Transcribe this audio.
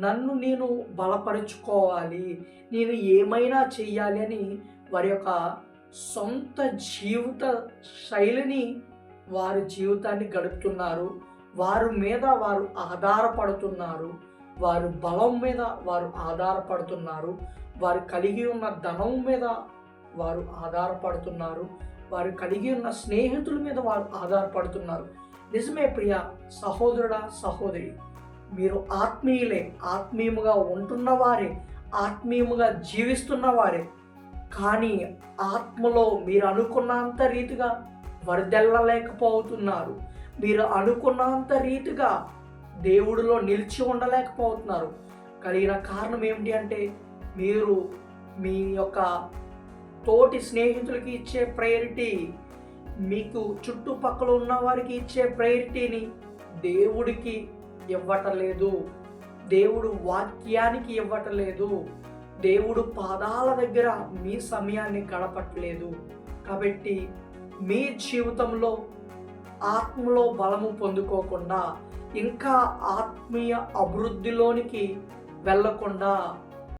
నన్ను నేను బలపరుచుకోవాలి నేను ఏమైనా చెయ్యాలి అని వారి యొక్క సొంత జీవిత శైలిని వారి జీవితాన్ని గడుపుతున్నారు. వారి మీద వారు ఆధారపడుతున్నారు. వారు బలం మీద వారు ఆధారపడుతున్నారు. వారు కలిగి ఉన్న ధనం మీద వారు ఆధారపడుతున్నారు. వారు కలిగి ఉన్న స్నేహితుల మీద వారు ఆధారపడుతున్నారు. నిజమే ప్రియ సహోదరుడా సహోదరి. మీరు ఆత్మీయులే ఆత్మీయముగా ఉంటున్నవారే ఆత్మీయముగా జీవిస్తున్నవారే. కానీ ఆత్మలో మీరు అనుకున్నంత రీతిగా వరదెల్లలేకపోతున్నారు. మీరు అనుకున్నంత రీతిగా దేవుడిలో నిలిచి ఉండలేకపోతున్నారు. కలిగిన కారణం ఏమిటి అంటే మీరు మీ యొక్క తోటి స్నేహితులకి ఇచ్చే ప్రయారిటీ మీకు చుట్టుపక్కల ఉన్న వారికి ఇచ్చే ప్రయారిటీని దేవుడికి ఇవ్వటలేదు దేవుడు వాక్యానికి ఇవ్వటలేదు దేవుడు పాదాల దగ్గర మీ సమయాన్ని గడపట్లేదు. కాబట్టి మీ జీవితంలో ఆత్మలో బలము పొందుకోకుండా ఇంకా ఆత్మీయ అభివృద్ధిలోనికి వెళ్ళకుండా